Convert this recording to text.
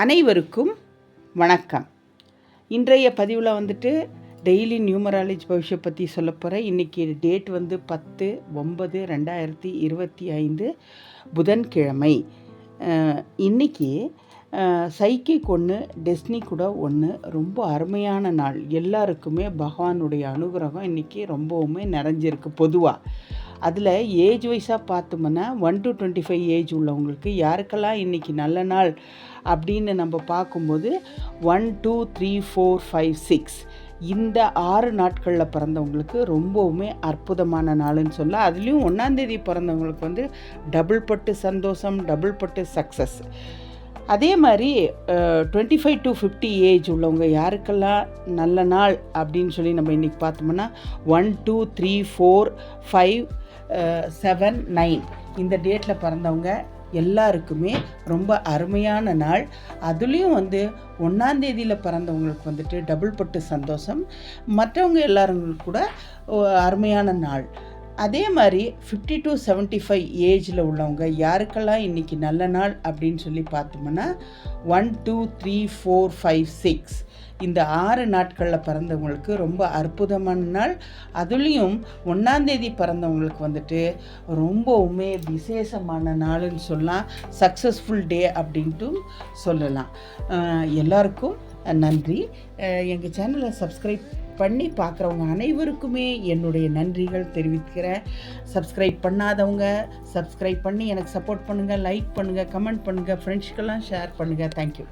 அனைவருக்கும் வணக்கம். இன்றைய பதிவில் வந்துட்டு டெய்லி நியூமராலஜி பவிஷை பற்றி சொல்ல போகிறேன் இன்றைக்கி டேட் வந்து பத்து ஒன்பது ரெண்டாயிரத்தி இருபத்தி ஐந்து புதன்கிழமை. இன்றைக்கி இன்னைக்கு சைக்கிக் ஒன்று டெஸ்னி கூட ஒன்று ரொம்ப அருமையான நாள். எல்லாருக்குமே பகவானுடைய அனுகிரகம் இன்றைக்கி ரொம்பவுமே நிறைஞ்சிருக்கு பொதுவாக அதில் ஏஜ் வைஸாக பார்த்தோம்னா one to twenty five age உள்ளவங்களுக்கு யாருக்கெல்லாம் இன்றைக்கி நல்ல நாள் அப்படின்னு நம்ம பார்க்கும்போது one two three four five six இந்த ஆறு நாட்களில் பிறந்தவங்களுக்கு ரொம்பவுமே அற்புதமான நாளுன்னு சொல்ல அதுலேயும் ஒன்றாந்தேதி பிறந்தவங்களுக்கு வந்து டபுள் பட்டு சந்தோஷம் டபுள் பட்டு சக்ஸஸ் அதே மாதிரி twenty five to fifty age உள்ளவங்க யாருக்கெல்லாம் நல்ல நாள் அப்படின்னு சொல்லி நம்ம இன்றைக்கி பார்த்தோம்னா one two three four five seven nine இந்த டேட்டில் பிறந்தவங்க எல்லாருக்குமே ரொம்ப அருமையான நாள். அதுலேயும் வந்து ஒன்றாந்தேதியில் பிறந்தவங்களுக்கு வந்துட்டு டபுள் பட்டு சந்தோஷம். மற்றவங்க எல்லாருங்களுக்கு கூட அருமையான நாள். அதே மாதிரி ஃபிஃப்டி டு செவன்ட்டி ஃபைவ் ஏஜில் உள்ளவங்க யாருக்கெல்லாம் இன்றைக்கி நல்ல நாள் அப்படின்னு சொல்லி பார்த்தோம்னா one two three four five six இந்த ஆறு நாட்களில் பிறந்தவங்களுக்கு ரொம்ப அற்புதமான நாள். அதுலேயும் ஒன்றாந்தேதி பிறந்தவங்களுக்கு வந்துட்டு ரொம்பவுமே விசேஷமான நாளுன்னு சொல்லலாம். சக்ஸஸ்ஃபுல் டே அப்படின்ட்டு சொல்லலாம். எல்லாருக்கும் நன்றி. எங்கள் சேனலை சப்ஸ்கிரைப் பண்ணி பார்க்குறவங்க அனைவருக்குமே என்னுடைய நன்றிகள் தெரிவிக்கிறேன் சப்ஸ்கிரைப் பண்ணாதவங்க சப்ஸ்கிரைப் பண்ணி எனக்கு சப்போர்ட் பண்ணுங்கள் லைக் பண்ணுங்கள் கமெண்ட் பண்ணுங்கள் ஃப்ரெண்ட்ஸ்க்கெல்லாம் ஷேர் பண்ணுங்கள் தேங்க்யூ